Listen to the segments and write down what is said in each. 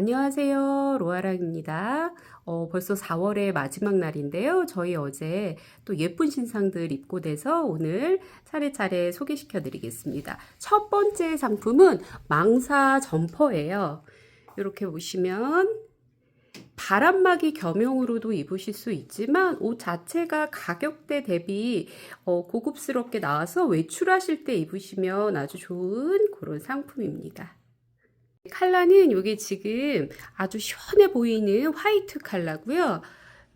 안녕하세요. 로아랑입니다. 어, 벌써 4월의 마지막 날인데요. 저희 어제 또 예쁜 신상들 입고 돼서 오늘 차례차례 소개시켜 드리겠습니다. 첫 번째 상품은 망사 점퍼예요. 이렇게 보시면 바람막이 겸용으로도 입으실 수 있지만 옷 자체가 가격대 대비 어, 고급스럽게 나와서 외출하실 때 입으시면 아주 좋은 그런 상품입니다. 컬러는 이게 지금 아주 시원해 보이는 화이트 컬러고요.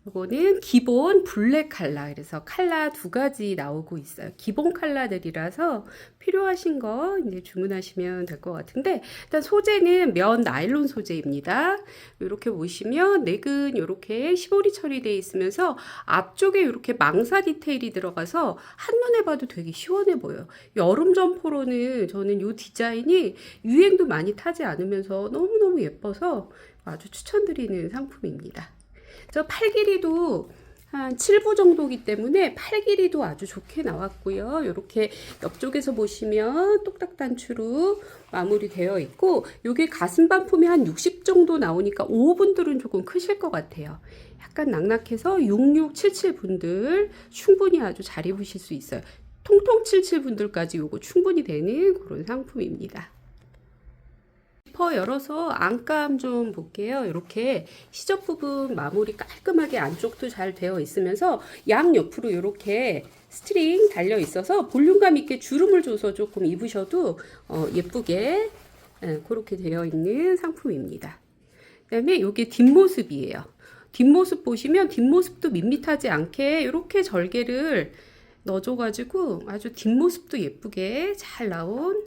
이거는 기본 블랙 컬러. 그래서 컬러 두 가지 나오고 있어요. 기본 컬러들이라서 필요하신 거 이제 주문하시면 될 것 같은데 일단 소재는 면 나일론 소재입니다. 이렇게 보시면 넥은 이렇게 시보리 처리되어 있으면서 앞쪽에 이렇게 망사 디테일이 들어가서 한눈에 봐도 되게 시원해 보여요. 여름 점퍼로는 저는 이 디자인이 유행도 많이 타지 않으면서 너무너무 예뻐서 아주 추천드리는 상품입니다. 저 팔 길이도 한 7부 정도기 때문에 팔 길이도 아주 좋게 나왔고요. 이렇게 옆쪽에서 보시면 똑딱 단추로 마무리되어 있고 이게 가슴 반품이 한 60 정도 나오니까 5분들은 조금 크실 것 같아요. 약간 낙낙해서 6677 분들 충분히 아주 잘 입으실 수 있어요. 통통 77 분들까지 요거 충분히 되는 그런 상품입니다. 지퍼 열어서 안감 좀 볼게요. 이렇게 시접 부분 마무리 깔끔하게 안쪽도 잘 되어 있으면서 양 옆으로 이렇게 스트링 달려 있어서 볼륨감 있게 주름을 줘서 조금 입으셔도 어, 예쁘게 예, 그렇게 되어 있는 상품입니다. 그 다음에 이게 뒷모습이에요. 뒷모습 보시면 뒷모습도 밋밋하지 않게 이렇게 절개를 넣어줘가지고 아주 뒷모습도 예쁘게 잘 나온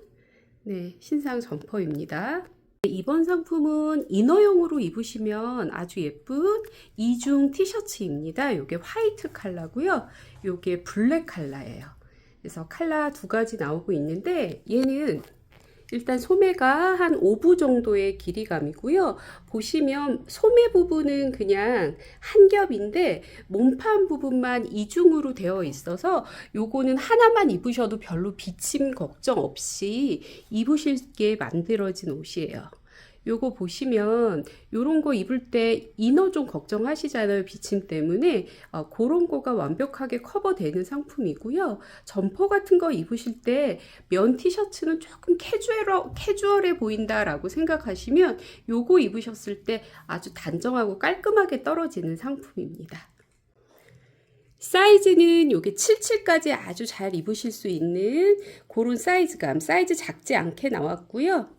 네, 신상 점퍼입니다. 이번 상품은 이너용으로 입으시면 아주 예쁜 이중 티셔츠입니다. 이게 화이트 컬러고요. 이게 블랙 컬러예요. 그래서 컬러 두 가지 나오고 있는데 얘는 일단 소매가 한 5부 정도의 길이감이고요. 보시면 소매 부분은 그냥 한 겹인데 몸판 부분만 이중으로 되어 있어서 요거는 하나만 입으셔도 별로 비침 걱정 없이 입으실게 만들어진 옷이에요. 요거 보시면 요런 거 입을 때 이너 좀 걱정하시잖아요 비침 때문에. 어, 그런 거가 완벽하게 커버되는 상품이고요. 점퍼 같은 거 입으실 때 면 티셔츠는 조금 캐주얼, 캐주얼해 보인다라고 생각하시면 요거 입으셨을 때 아주 단정하고 깔끔하게 떨어지는 상품입니다. 사이즈는 요게 77까지 아주 잘 입으실 수 있는 그런 사이즈감 사이즈 작지 않게 나왔고요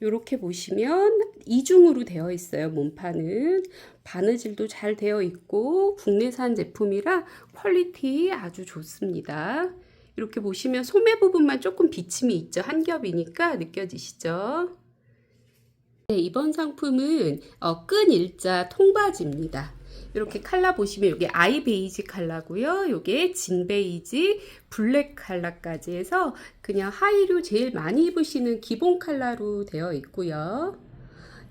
이렇게 보시면 이중으로 되어 있어요. 몸판은 바느질도 잘 되어 있고 국내산 제품이라 퀄리티 아주 좋습니다. 이렇게 보시면 소매 부분만 조금 비침이 있죠. 한 겹이니까 느껴지시죠? 네, 이번 상품은 어, 끈 일자 통바지입니다. 이렇게 칼라 보시면 이게 아이 베이지 칼라고요. 이게 진 베이지, 블랙 칼라까지 해서 그냥 하이류 제일 많이 입으시는 기본 칼라로 되어 있고요.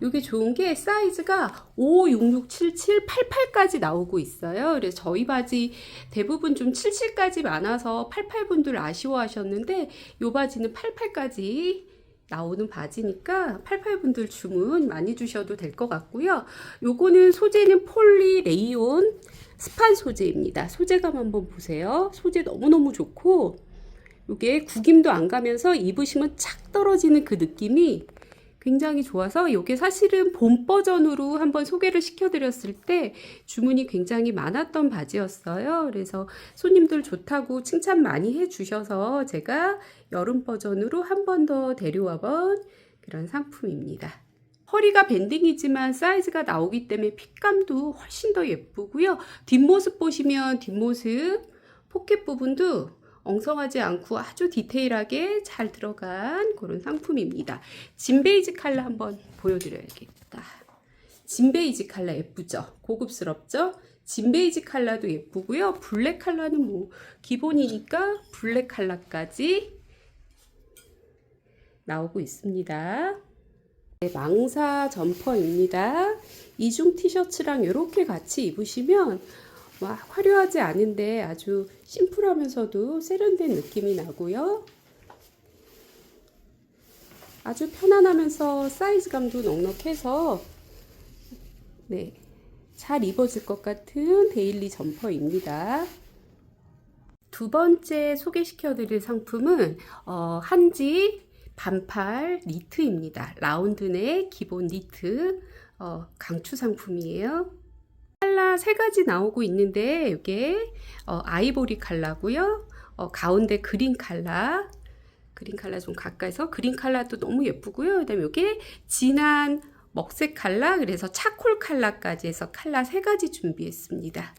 이게 좋은 게 사이즈가 5, 6, 6, 7, 7, 8, 8까지 나오고 있어요. 그래서 저희 바지 대부분 좀 7, 7까지 많아서 8, 8분들 아쉬워하셨는데 이 바지는 8, 8까지 나오는 바지니까 88분들 주문 많이 주셔도 될 것 같고요. 요거는 소재는 폴리 레이온 스판 소재입니다. 소재감 한번 보세요. 소재 너무너무 좋고 요게 구김도 안 가면서 입으시면 착 떨어지는 그 느낌이 굉장히 좋아서 이게 사실은 봄 버전으로 한번 소개를 시켜드렸을 때 주문이 굉장히 많았던 바지였어요. 그래서 손님들 좋다고 칭찬 많이 해주셔서 제가 여름 버전으로 한 번 더 데려와 본 그런 상품입니다. 허리가 밴딩이지만 사이즈가 나오기 때문에 핏감도 훨씬 더 예쁘고요. 뒷모습 보시면 뒷모습 포켓 부분도 엉성하지 않고 아주 디테일하게 잘 들어간 그런 상품입니다. 진베이지 컬러 한번 보여드려야겠다. 진베이지 컬러 예쁘죠? 고급스럽죠? 진베이지 컬러도 예쁘고요. 블랙 컬러는 뭐 기본이니까 블랙 컬러까지 나오고 있습니다. 네, 망사 점퍼입니다. 이중 티셔츠랑 이렇게 같이 입으시면 막 화려하지 않은데 아주 심플하면서도 세련된 느낌이 나고요. 아주 편안하면서 사이즈감도 넉넉해서 네. 잘 입어질 것 같은 데일리 점퍼입니다. 두 번째 소개시켜 드릴 상품은 어, 한지 반팔 니트입니다. 라운드넥 기본 니트 어, 강추 상품이에요. 컬러 세 가지 나오고 있는데 이게 어, 아이보리 컬러고요. 어, 가운데 그린 컬러 그린 컬러 좀 가까이서 그린 컬러도 너무 예쁘고요. 그다음에 이게 진한 먹색 컬러 그래서 차콜 컬러까지 해서 컬러 세 가지 준비했습니다.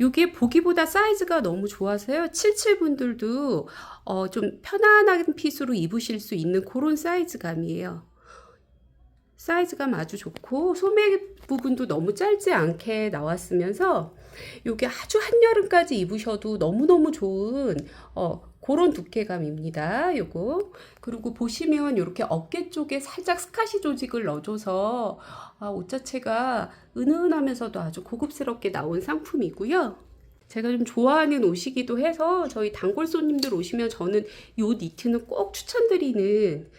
이게 보기보다 사이즈가 너무 좋아서요. 77분들도 어, 좀 편안한 핏으로 입으실 수 있는 그런 사이즈감이에요. 사이즈감 아주 좋고 소매 부분도 너무 짧지 않게 나왔으면서 이게 아주 한여름까지 입으셔도 너무너무 좋은 어, 그런 두께감입니다. 요거 그리고 보시면 이렇게 어깨 쪽에 살짝 스카시 조직을 넣어줘서 아, 옷 자체가 은은하면서도 아주 고급스럽게 나온 상품이고요. 제가 좀 좋아하는 옷이기도 해서 저희 단골 손님들 오시면 저는 이 니트는 꼭 추천드리는 음,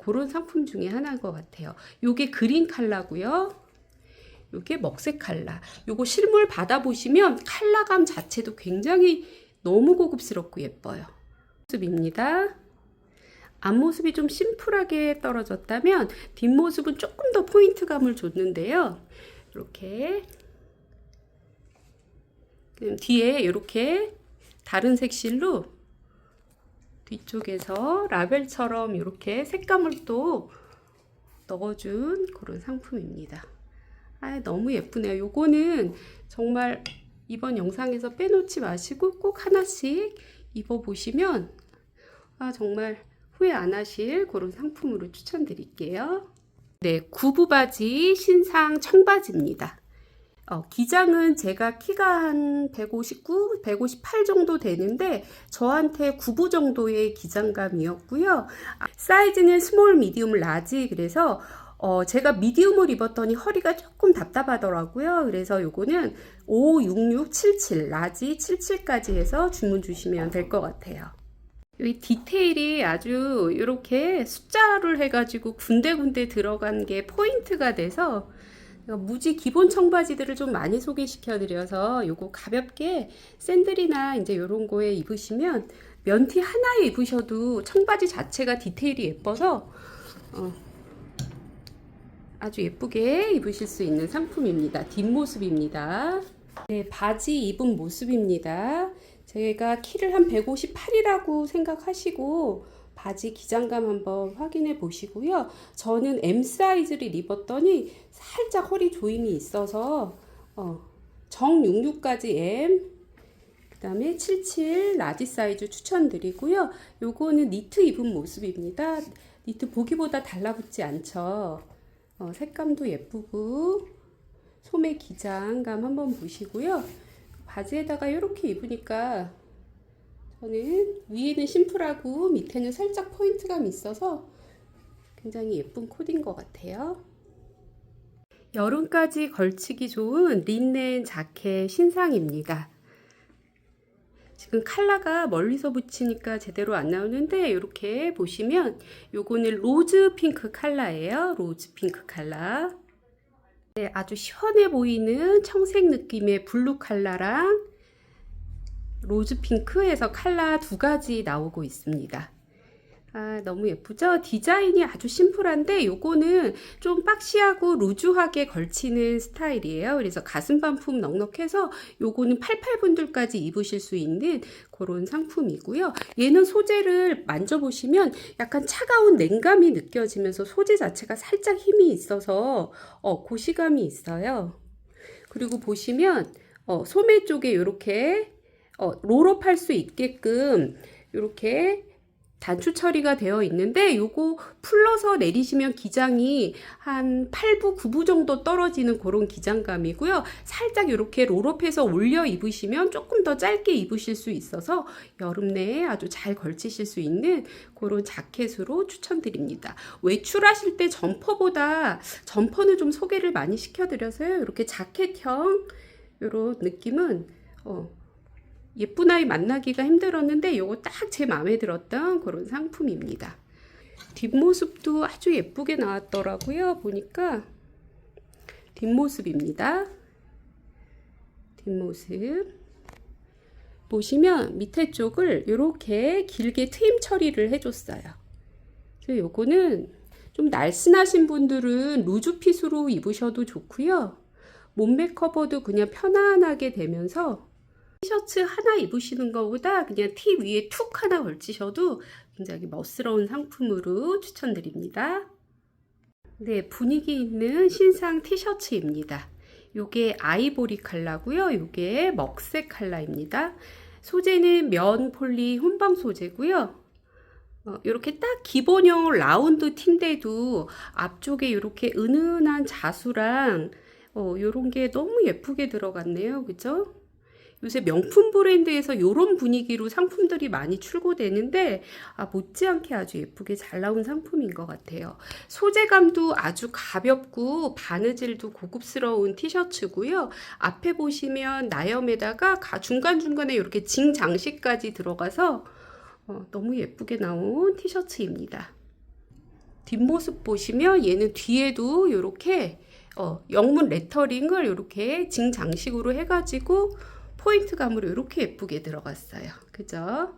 그런 상품 중에 하나인 것 같아요. 요게 그린 컬러고요. 요게 먹색 컬러. 요거 실물 받아보시면 컬러감 자체도 굉장히 너무 고급스럽고 예뻐요. 모습입니다. 앞모습이 좀 심플하게 떨어졌다면 뒷모습은 조금 더 포인트감을 줬는데요. 이렇게 뒤에 이렇게 다른 색실로 뒤쪽에서 라벨처럼 이렇게 색감을 또 넣어준 그런 상품입니다. 아, 너무 예쁘네요. 요거는 정말 이번 영상에서 빼놓지 마시고 꼭 하나씩 입어보시면 아, 정말 후회 안 하실 그런 상품으로 추천드릴게요. 네, 구부 바지 신상 청바지입니다. 어, 기장은 제가 키가 한 159, 158 정도 되는데 저한테 9부 정도의 기장감이었고요. 아, 사이즈는 스몰, 미디움, 라지 그래서 어, 제가 미디움을 입었더니 허리가 조금 답답하더라고요. 그래서 요거는 5, 6, 6, 77, 라지 77까지 해서 주문 주시면 될 것 같아요. 이 디테일이 아주 이렇게 숫자를 해가지고 군데군데 들어간 게 포인트가 돼서 무지 기본 청바지들을 좀 많이 소개시켜 드려서 요거 가볍게 샌들이나 이제 요런 거에 입으시면 면티 하나에 입으셔도 청바지 자체가 디테일이 예뻐서 어, 아주 예쁘게 입으실 수 있는 상품입니다. 뒷모습입니다. 네, 바지 입은 모습입니다. 제가 키를 한 158이라고 생각하시고 바지 기장감 한번 확인해 보시고요. 저는 M 사이즈를 입었더니 살짝 허리 조임이 있어서 어, 정 66까지 M 그 다음에 77 라지 사이즈 추천드리고요. 요거는 니트 입은 모습입니다. 니트 보기보다 달라붙지 않죠. 어, 색감도 예쁘고 소매 기장감 한번 보시고요. 바지에다가 이렇게 입으니까 저는 위에는 심플하고 밑에는 살짝 포인트감이 있어서 굉장히 예쁜 코디인 것 같아요. 여름까지 걸치기 좋은 린넨 자켓 신상입니다. 지금 컬러가 멀리서 붙이니까 제대로 안 나오는데 이렇게 보시면 요거는 로즈 핑크 컬러예요. 로즈 핑크 컬러. 네, 아주 시원해 보이는 청색 느낌의 블루 컬러랑 로즈 핑크에서 컬러 두 가지 나오고 있습니다. 아, 너무 예쁘죠? 디자인이 아주 심플한데 요거는 좀 박시하고 루즈하게 걸치는 스타일이에요. 그래서 가슴 반품 넉넉해서 요거는 88분들까지 입으실 수 있는 그런 상품이고요. 얘는 소재를 만져보시면 약간 차가운 냉감이 느껴지면서 소재 자체가 살짝 힘이 있어서 어, 고시감이 있어요. 그리고 보시면 어, 소매 쪽에 이렇게 어, 롤업 할 수 있게끔 이렇게 단추 처리가 되어 있는데 요거 풀러서 내리시면 기장이 한 8부, 9부 정도 떨어지는 그런 기장감이고요. 살짝 이렇게 롤업해서 올려 입으시면 조금 더 짧게 입으실 수 있어서 여름 내에 아주 잘 걸치실 수 있는 그런 자켓으로 추천드립니다. 외출하실 때 점퍼보다 점퍼는 좀 소개를 많이 시켜드려서요. 이렇게 자켓형 이런 느낌은 어, 예쁜 아이 만나기가 힘들었는데 이거 딱 제 마음에 들었던 그런 상품입니다. 뒷모습도 아주 예쁘게 나왔더라고요. 보니까 뒷모습입니다. 뒷모습. 보시면 밑에 쪽을 이렇게 길게 트임 처리를 해줬어요. 그래서 요거는 좀 날씬하신 분들은 루즈 핏으로 입으셔도 좋고요. 몸매 커버도 그냥 편안하게 되면서 티셔츠 하나 입으시는 것보다 그냥 티 위에 툭 하나 걸치셔도 굉장히 멋스러운 상품으로 추천드립니다. 네, 분위기 있는 신상 티셔츠입니다. 요게 아이보리 컬러고요. 요게 먹색 컬러입니다. 소재는 면 폴리 혼방 소재고요. 어, 이렇게 딱 기본형 라운드 티인데도 앞쪽에 이렇게 은은한 자수랑 어, 요런 게 너무 예쁘게 들어갔네요. 그죠? 요새 명품 브랜드에서 요런 분위기로 상품들이 많이 출고되는데 아, 못지않게 아주 예쁘게 잘 나온 상품인 것 같아요. 소재감도 아주 가볍고 바느질도 고급스러운 티셔츠고요. 앞에 보시면 나염에다가 가- 중간중간에 이렇게 징 장식까지 들어가서 어, 너무 예쁘게 나온 티셔츠입니다. 뒷모습 보시면 얘는 뒤에도 이렇게 어, 영문 레터링을 이렇게 징 장식으로 해가지고 포인트감으로 이렇게 예쁘게 들어갔어요. 그죠?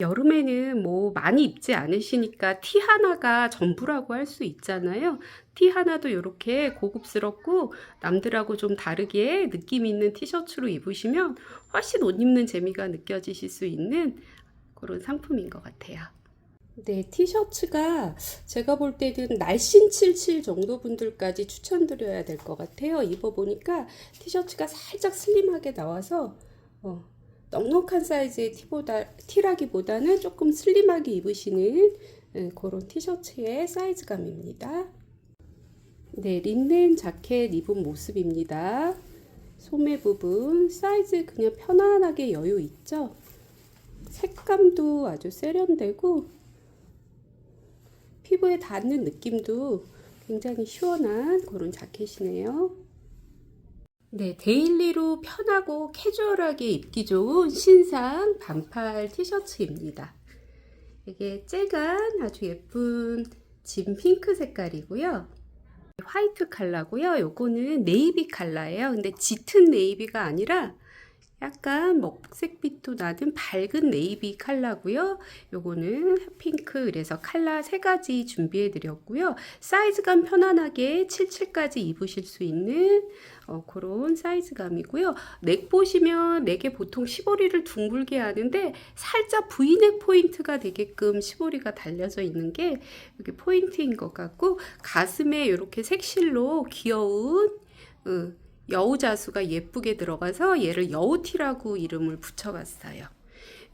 여름에는 뭐 많이 입지 않으시니까 티 하나가 전부라고 할 수 있잖아요. 티 하나도 이렇게 고급스럽고 남들하고 좀 다르게 느낌 있는 티셔츠로 입으시면 훨씬 옷 입는 재미가 느껴지실 수 있는 그런 상품인 것 같아요. 네, 티셔츠가 제가 볼 때는 날씬 77 정도 분들까지 추천드려야 될 것 같아요. 입어보니까 티셔츠가 살짝 슬림하게 나와서 어, 넉넉한 사이즈의 티보다, 티라기보다는 조금 슬림하게 입으시는 예, 그런 티셔츠의 사이즈감입니다. 네, 린넨 자켓 입은 모습입니다. 소매 부분 사이즈 그냥 편안하게 여유 있죠? 색감도 아주 세련되고 피부에 닿는 느낌도 굉장히 시원한 그런 자켓이네요. 네, 데일리로 편하고 캐주얼하게 입기 좋은 신상 반팔 티셔츠입니다. 이게 쨍한 아주 예쁜 진 핑크 색깔이고요. 화이트 컬러고요. 요거는 네이비 컬러예요. 근데 짙은 네이비가 아니라 약간 먹색빛도 나는 밝은 네이비 컬러고요. 요거는 핑크 그래서 컬러 세 가지 준비해 드렸고요. 사이즈감 편안하게 77까지 입으실 수 있는 어, 그런 사이즈감이고요. 넥 보시면 넥에 보통 시보리를 둥글게 하는데 살짝 V넥 포인트가 되게끔 시보리가 달려져 있는 게 이게 포인트인 것 같고 가슴에 이렇게 색실로 귀여운 어, 여우자수가 예쁘게 들어가서 얘를 여우티라고 이름을 붙여봤어요.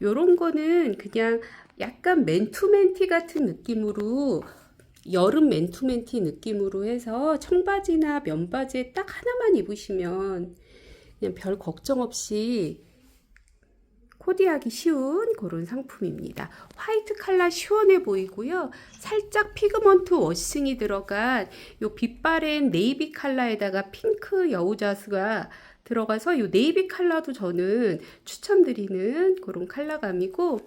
요런 거는 그냥 약간 맨투맨티 같은 느낌으로 여름 맨투맨티 느낌으로 해서 청바지나 면바지에 딱 하나만 입으시면 그냥 별 걱정 없이 코디하기 쉬운 그런 상품입니다. 화이트 컬러 시원해 보이고요. 살짝 피그먼트 워싱이 들어간 요 빛바랜 네이비 컬러에다가 핑크 여우자수가 들어가서 요 네이비 컬러도 저는 추천드리는 그런 컬러감이고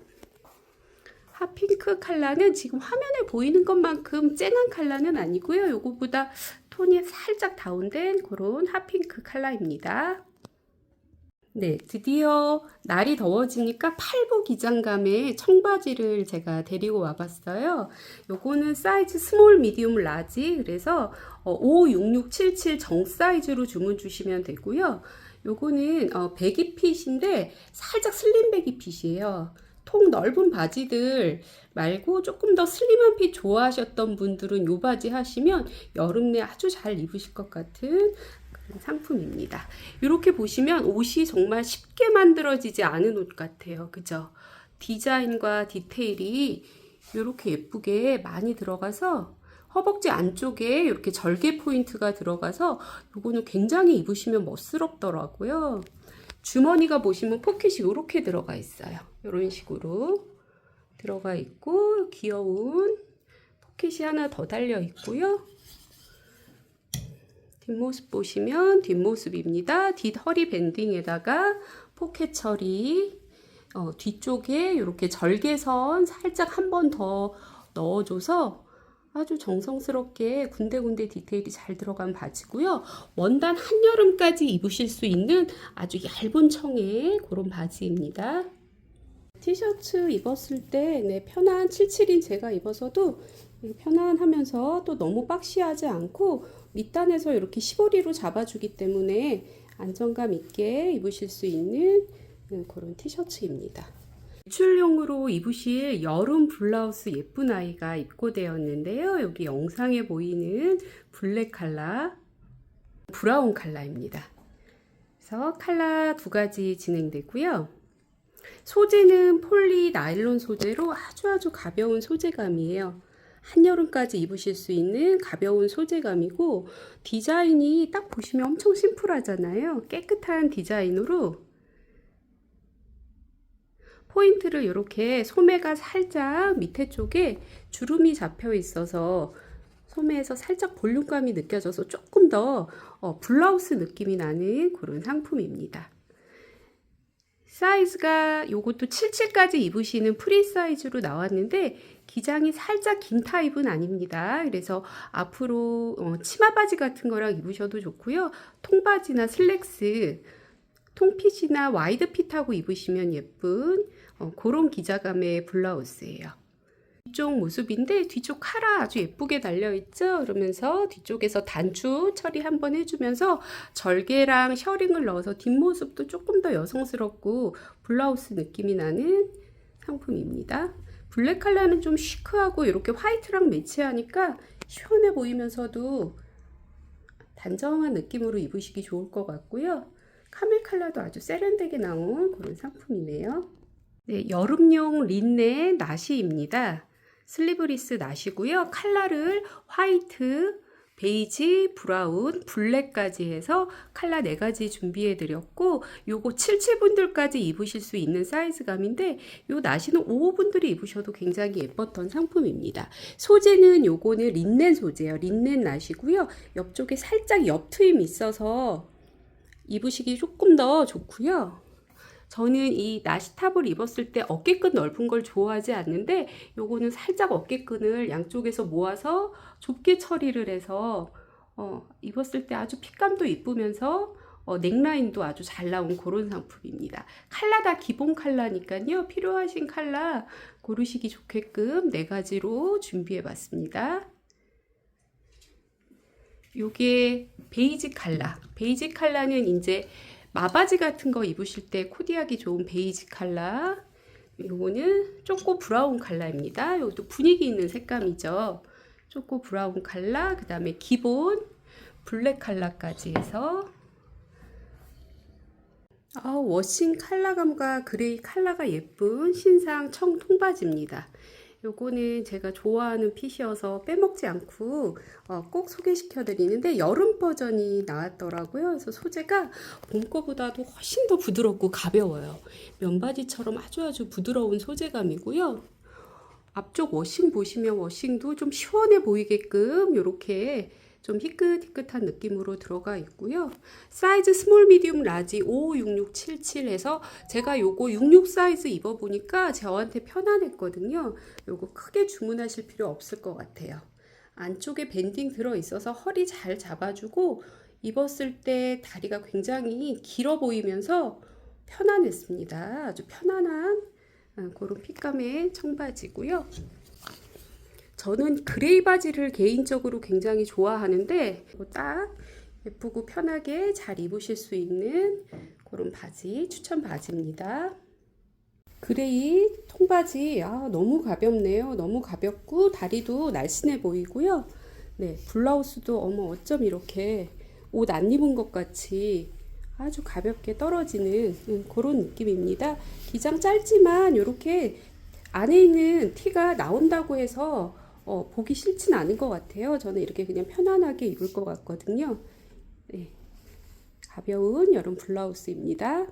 핫핑크 컬러는 지금 화면에 보이는 것만큼 쨍한 컬러는 아니고요. 요거보다 톤이 살짝 다운된 그런 핫핑크 컬러입니다. 네, 드디어 날이 더워지니까 팔부 기장감의 청바지를 제가 데리고 와봤어요. 요거는 사이즈 스몰, 미디움, 라지. 그래서 56677 정 사이즈로 주문 주시면 되고요. 요거는 어, 배기핏인데 살짝 슬림 배기핏이에요. 통 넓은 바지들 말고 조금 더 슬림한 핏 좋아하셨던 분들은 요 바지 하시면 여름 내 아주 잘 입으실 것 같은 상품입니다. 이렇게 보시면 옷이 정말 쉽게 만들어지지 않은 옷 같아요. 그죠? 디자인과 디테일이 이렇게 예쁘게 많이 들어가서 허벅지 안쪽에 이렇게 절개 포인트가 들어가서 이거는 굉장히 입으시면 멋스럽더라고요. 주머니가 보시면 포켓이 이렇게 들어가 있어요. 이런 식으로 들어가 있고 귀여운 포켓이 하나 더 달려 있고요. 뒷모습 보시면 뒷모습입니다. 뒷 허리 밴딩에다가 포켓 처리 어, 뒤쪽에 이렇게 절개선 살짝 한 번 더 넣어줘서 아주 정성스럽게 군데군데 디테일이 잘 들어간 바지고요. 원단 한여름까지 입으실 수 있는 아주 얇은 청의 그런 바지입니다. 티셔츠 입었을 때 네, 편한 77인 제가 입어서도 편안하면서 또 너무 박시하지 않고 밑단에서 이렇게 시보리로 잡아주기 때문에 안정감 있게 입으실 수 있는 음, 그런 티셔츠입니다. 외출용으로 입으실 여름 블라우스 예쁜 아이가 입고되었는데요. 여기 영상에 보이는 블랙 컬러, 브라운 컬러입니다. 그래서 컬러 두 가지 진행되고요. 소재는 폴리 나일론 소재로 아주 아주 가벼운 소재감이에요. 한여름까지 입으실 수 있는 가벼운 소재감이고 디자인이 딱 보시면 엄청 심플하잖아요. 깨끗한 디자인으로 포인트를 이렇게 소매가 살짝 밑에 쪽에 주름이 잡혀 있어서 소매에서 살짝 볼륨감이 느껴져서 조금 더 어, 블라우스 느낌이 나는 그런 상품입니다. 사이즈가 요것도 77까지 입으시는 프리 사이즈로 나왔는데 기장이 살짝 긴 타입은 아닙니다. 그래서 앞으로 어, 치마 바지 같은 거랑 입으셔도 좋고요. 통바지나 슬랙스, 통핏이나 와이드 핏하고 입으시면 예쁜 어, 그런 기자감의 블라우스예요. 뒤쪽 모습인데 뒤쪽 카라 아주 예쁘게 달려있죠. 그러면서 뒤쪽에서 단추 처리 한번 해주면서 절개랑 셔링을 넣어서 뒷모습도 조금 더 여성스럽고 블라우스 느낌이 나는 상품입니다. 블랙 컬러는 좀 시크하고 이렇게 화이트랑 매치하니까 시원해 보이면서도 단정한 느낌으로 입으시기 좋을 것 같고요. 카멜 컬러도 아주 세련되게 나온 그런 상품이네요. 네, 여름용 린넨 나시입니다. 슬리브리스 나시고요. 컬러를 화이트, 베이지, 브라운, 블랙까지 해서 컬러 4가지 준비해 드렸고 요거 77분들까지 입으실 수 있는 사이즈감인데 요 나시는 55분들이 입으셔도 굉장히 예뻤던 상품입니다. 소재는 요거는 린넨 소재예요. 린넨 나시고요. 옆쪽에 살짝 옆 트임 있어서 입으시기 조금 더 좋고요. 저는 이 나시탑을 입었을 때 어깨끈 넓은 걸 좋아하지 않는데 요거는 살짝 어깨끈을 양쪽에서 모아서 좁게 처리를 해서 어, 입었을 때 아주 핏감도 이쁘면서 어, 넥라인도 아주 잘 나온 그런 상품입니다. 칼라 다 기본 칼라니까요. 필요하신 칼라 고르시기 좋게끔 네 가지로 준비해 봤습니다. 요게 베이지 칼라. 베이지 칼라는 이제 마바지 같은 거 입으실 때 코디하기 좋은 베이지 칼라. 요거는 초코 브라운 칼라입니다. 이것도 분위기 있는 색감이죠. 초코 브라운 칼라, 그 다음에 기본 블랙 칼라까지 해서 아, 워싱 칼라감과 그레이 칼라가 예쁜 신상 청 통바지입니다. 요거는 제가 좋아하는 핏이어서 빼먹지 않고 어, 꼭 소개시켜 드리는데 여름 버전이 나왔더라고요. 그래서 소재가 봄 거보다도 훨씬 더 부드럽고 가벼워요. 면바지처럼 아주 아주 부드러운 소재감이고요. 앞쪽 워싱 보시면 워싱도 좀 시원해 보이게끔 이렇게 좀 희끗희끗한 느낌으로 들어가 있고요. 사이즈 스몰, 미디움, 라지 556677에서 제가 요거 66 사이즈 입어보니까 저한테 편안했거든요. 요거 크게 주문하실 필요 없을 것 같아요. 안쪽에 밴딩 들어있어서 허리 잘 잡아주고 입었을 때 다리가 굉장히 길어 보이면서 편안했습니다. 아주 편안한 아, 그런 핏감의 청바지고요. 저는 그레이 바지를 개인적으로 굉장히 좋아하는데 딱 예쁘고 편하게 잘 입으실 수 있는 그런 바지 추천 바지입니다. 그레이 통바지 아, 너무 가볍네요. 너무 가볍고 다리도 날씬해 보이고요. 네 블라우스도 어머 어쩜 이렇게 옷 안 입은 것 같이 아주 가볍게 떨어지는 음, 그런 느낌입니다. 기장 짧지만 이렇게 안에 있는 티가 나온다고 해서 어, 보기 싫진 않은 것 같아요. 저는 이렇게 그냥 편안하게 입을 것 같거든요. 네. 가벼운 여름 블라우스입니다.